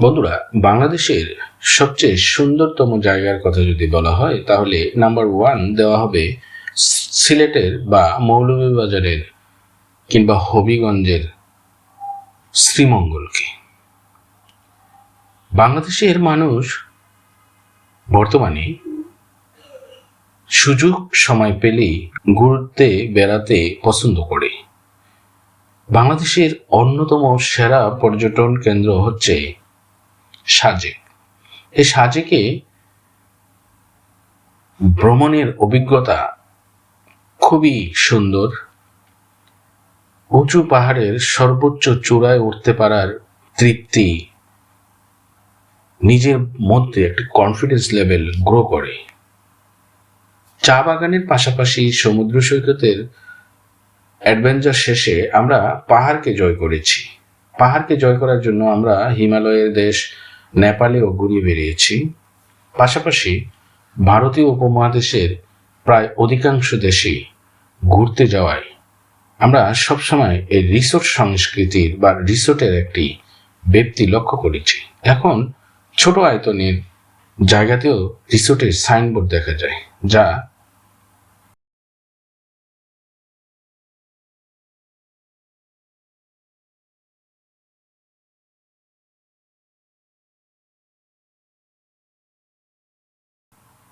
বন্ধুরা, বাংলাদেশের সবচেয়ে সুন্দরতম জায়গার কথা যদি বলা হয়, তাহলে নাম্বার ওয়ান দেওয়া হবে সিলেটের বা মৌলভীবাজারের কিংবা হবিগঞ্জের শ্রীমঙ্গলকে। বাংলাদেশের মানুষ বর্তমানে সুযোগ সময় পেলেই ঘুরতে, বেড়াতে পছন্দ করে। বাংলাদেশের অন্যতম সেরা পর্যটন কেন্দ্র হচ্ছে সাজেক এই সাজেকে ভ্রমণের অভিজ্ঞতা খুবই সুন্দর। উঁচু পাহাড়ের সর্বোচ্চ চূড়ায় উঠতে পারার তৃপ্তি নিজের মধ্যে একটি কনফিডেন্স লেভেল গ্রো করে। চা বাগানের পাশাপাশি সমুদ্র সৈকতের অ্যাডভেঞ্চার শেষে আমরা পাহাড়কে জয় করেছি। পাহাড়কে জয় করার জন্য আমরা হিমালয়ের দেশ নেপালেও ঘুরিয়ে বেরিয়েছি। পাশাপাশি ভারতীয় উপমহাদেশের প্রায় অধিকাংশ দেশেই ঘুরতে যাওয়ায় আমরা সবসময় এই রিসোর্ট সংস্কৃতির বা রিসোর্টের একটি ব্যক্তি লক্ষ্য করেছি। এখন ছোট আয়তনের জায়গাতেও রিসোর্টের সাইনবোর্ড দেখা যায়, যা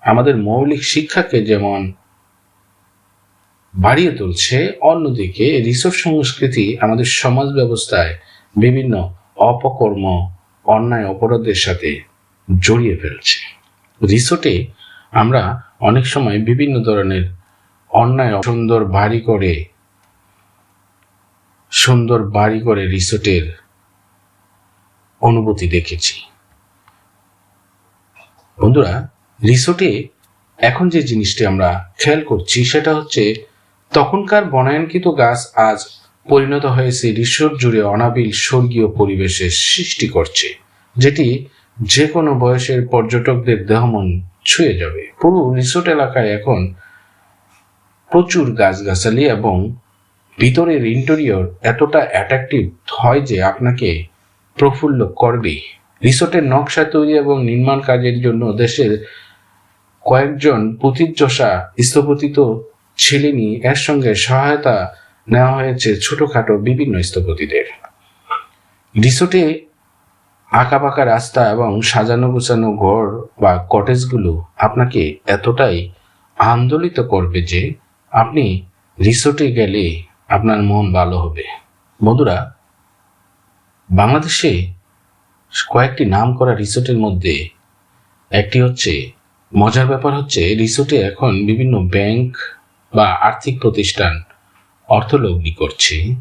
আমাদের মৌলিক শিক্ষাকে যেমন বাড়িয়ে তুলছে, অন্যদিকে রিসোর্ট সংস্কৃতি আমাদের সমাজ ব্যবস্থায় বিভিন্ন অপকর্ম, অন্যায়, অপরাধের সাথে জড়িয়ে ফেলছে। রিসোর্টে আমরা অনেক সময় বিভিন্ন ধরনের অন্যায়, সুন্দর বাড়ি করে, সুন্দর বাড়ি করে রিসোর্টের অনুভূতি দেখেছি। বন্ধুরা রিসোর্টে এখন যে জিনিসটি আমরা খেয়াল করছি সেটা হচ্ছে তখনকার বনায়নকৃত গাছ আজ পরিণত হয়েছে রিসোর্ট জুড়ে অনাবিল স্বর্গীয় পরিবেশের সৃষ্টি করছে, যেটি যে কোনো বয়সের পর্যটকদের দেহমন ছুঁয়ে যাবে। পুরো রিসোর্ট এলাকায় এখন প্রচুর গাছগাছালি এবং ভিতরের ইন্টেরিয়র এতটা অ্যাট্রাকটিভ হয় যে আপনাকে প্রফুল্ল করবে রিসোর্টের নকশা তৈরি এবং নির্মাণ কাজের জন্য দেশের কয়েকজন প্রতিযশা স্থপতি তো ছিলেনই এর সঙ্গে সহায়তা নেওয়া হয়েছে ছোটখাটো বিভিন্ন স্থপতিদের। রিসোর্টে আঁকাবাঁকা রাস্তা এবং সাজানো গোছানো ঘর বা কটেজগুলো আপনাকে এতটাই আন্দোলিত করবে যে আপনি রিসোর্টে গেলে আপনার মন ভালো হবে। বন্ধুরা, বাংলাদেশে কয়েকটি নাম করা রিসোর্টের মধ্যে একটি হচ্ছে মজার ব্যাপার হচ্ছে, রিসোর্টে এখন বিভিন্ন ব্যাংক বা আর্থিক প্রতিষ্ঠান অর্থলগ্নি করছে।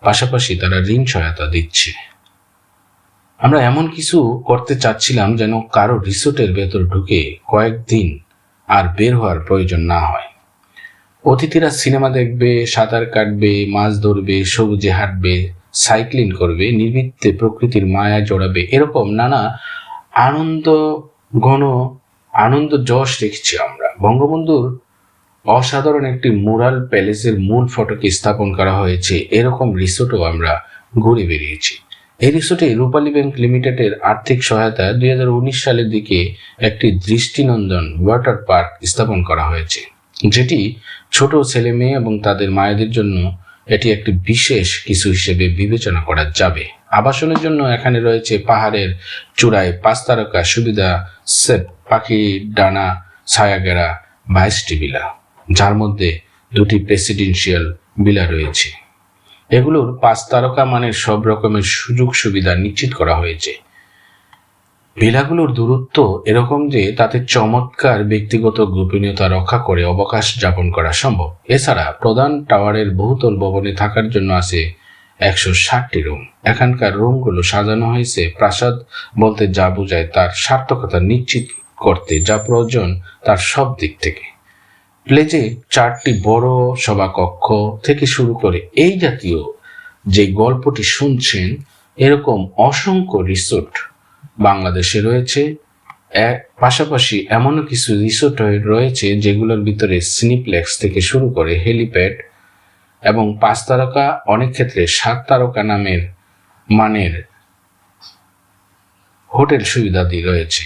পাশাপাশি তারা ঋণ সহায়তা দিচ্ছে। আমরা এমন কিছু করতে চাচ্ছিলাম যেন কারও রিসোর্টের ভেতর ঢুকে কয়েকদিন আর বের হওয়ার প্রয়োজন না হয়। অতিথিরা সিনেমা দেখবে, সাঁতার কাটবে, মাছ ধরবে, সবুজে হাঁটবে, সাইক্লিং করবে নির্বৃত্তে প্রকৃতির মায়া জড়াবে, এরকম নানা আনন্দ, ঘন আনন্দ যশ রেখেছি আমরা। বঙ্গবন্ধুর অসাধারণ একটি মুরাল প্যালেসের মূল ফটোকে স্থাপন করা হয়েছে। এরকম রিসোর্টও আমরা ঘুরে বেরিয়েছি এই রিসোর্টে রূপালী ব্যাংক লিমিটেডের আর্থিক সহায়তা দুই হাজার উনিশ সালের দিকে একটি দৃষ্টিনন্দন ওয়াটার পার্ক স্থাপন করা হয়েছে। যেটি ছোট ছেলে মেয়ে এবং তাদের মায়েদের জন্য এটি একটি বিশেষ কিছু হিসেবে বিবেচনা করা যাবে। আবাসনের জন্য এখানে রয়েছে পাহাড়ের চূড়ায় পাঁচ তারকা, সুবিধা, সেট, পাখি, ডানা, ছায়াগেরা, বাইশটি বিলা, যার মধ্যে দুটি প্রেসিডেন্সিয়াল বিলা রয়েছে। এগুলোর পাঁচ তারকা মানের সব রকমের সুযোগ সুবিধা নিশ্চিত করা হয়েছে। ভিলাগুলোর দূরত্ব এরকম যে তাতে চমৎকার ব্যক্তিগত গোপনীয়তা রক্ষা করে অবকাশ যাপন করা সম্ভব। এছাড়া প্রধান টাওয়ারের বহুতল ভবনে থাকার জন্য আছে একশো ষাটটি রুম। এখানকার রুমগুলো সাজানো হয়েছে। প্রাসাদ বলতে যা বোঝায় তার সার্থকতা নিশ্চিত করতে যা প্রয়োজন তার সব দিক থেকে। প্লেজে চারটি বড় সভাকক্ষ থেকে শুরু করে এই জাতীয় যে গল্পটি শুনছেন, এরকম অসংখ্য রিসোর্ট বাংলাদেশে রয়েছে। পাশাপাশি এমনও কিছু রিসোর্ট রয়েছে যেগুলোর ভিতরে সিনিপ্লেক্স থেকে শুরু করে হেলিপ্যাড এবং পাঁচ তারকা অনেক ক্ষেত্রে সাত তারকা নামের মানের হোটেল সুবিধাদি রয়েছে।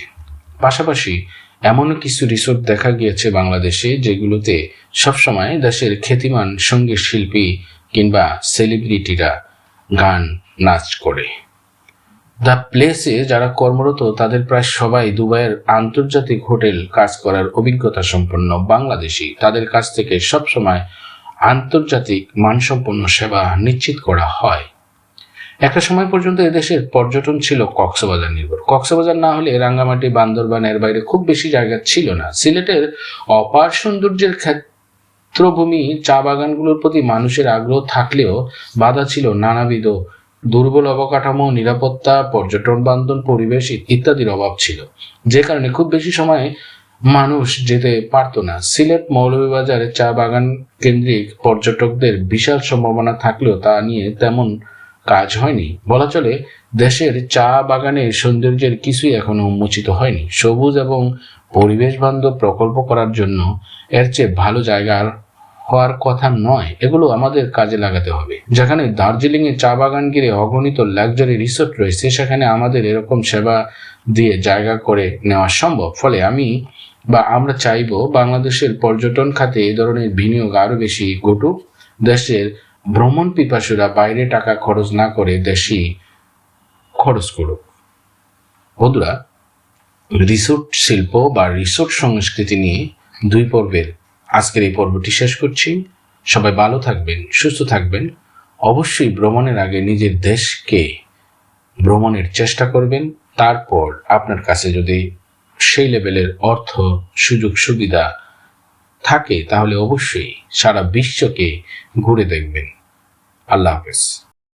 পাশাপাশি এমন কিছু রিসোর্ট দেখা গিয়েছে বাংলাদেশে যেগুলোতে সবসময় দেশের খ্যাতিমান সংগীত শিল্পী কিংবা সেলিব্রিটিরা গান, নাচ করে। দ্য প্লেসে যারা কর্মরত, তাদের প্রায় সবাই দুবাইয়ের আন্তর্জাতিক হোটেল কাজ করার অভিজ্ঞতা সম্পন্ন বাংলাদেশি। তাদের কাছ থেকে সবসময় আন্তর্জাতিক মানসম্পন্ন সেবা নিশ্চিত করা হয়। একটা সময় পর্যন্ত এদেশের পর্যটন ছিল কক্সবাজার নির্ভর। কক্সবাজার না হলে রাঙ্গামাটি, বান্দরবান এর বাইরে খুব বেশি জায়গা ছিল না। সিলেটের অপার সৌন্দর্যের ক্ষেত্রভূমি, চা বাগানগুলোর প্রতি মানুষের আগ্রহ থাকলেও বাধা ছিল নানাবিধ দুর্বল অবকাঠামো, নিরাপত্তা, পর্যটন বান্ধব, পরিবেশ ইত্যাদির অভাব ছিল। যে কারণে খুব বেশি সময় মানুষ যেতে পারতো না। সিলেট মৌলভীবাজারে চা বাগান কেন্দ্রিক পর্যটকদের বিশাল সম্ভাবনা থাকলেও তা নিয়ে তেমন কাজ হয়নি। বলা চলে, দেশের চা বাগানের সৌন্দর্যের কিছুই এখনও উন্মোচিত হয়নি। সবুজ এবং পরিবেশ বান্ধব প্রকল্প করার জন্য এর চেয়ে ভালো জায়গার হওয়ার কথা নয়। এগুলো আমাদের কাজে লাগাতে হবে। যেখানে দার্জিলিং এ চা বাগান ঘিরে অগণিত লাক্সারি রিসোর্ট রয়েছে, সেখানে আমাদের এরকম সেবা দিয়ে জায়গা করে নেওয়া সম্ভব। ফলে আমি বা আমরা চাইব বাংলাদেশের পর্যটন খাতে এই ধরনের বিনিয়োগ আরও বেশি ঘটুক। দেশের ভ্রমণ পিপাসুরা বাইরে টাকা খরচ না করে দেশি খরচ করুক। বন্ধুরা, রিসোর্ট শিল্প বা রিসোর্ট সংস্কৃতি নিয়ে দুই পর্বের আজকের এই পর্বটি শেষ করছি। সবাই ভালো থাকবেন, সুস্থ থাকবেন। অবশ্যই ভ্রমণের আগে নিজের দেশকে ভ্রমণের চেষ্টা করবেন। তারপর আপনার কাছে যদি সেই লেভেলের অর্থ, সুযোগ, সুবিধা থাকে, তাহলে অবশ্যই সারা বিশ্বকে ঘুরে দেখবেন। আল্লাহ হাফেজ।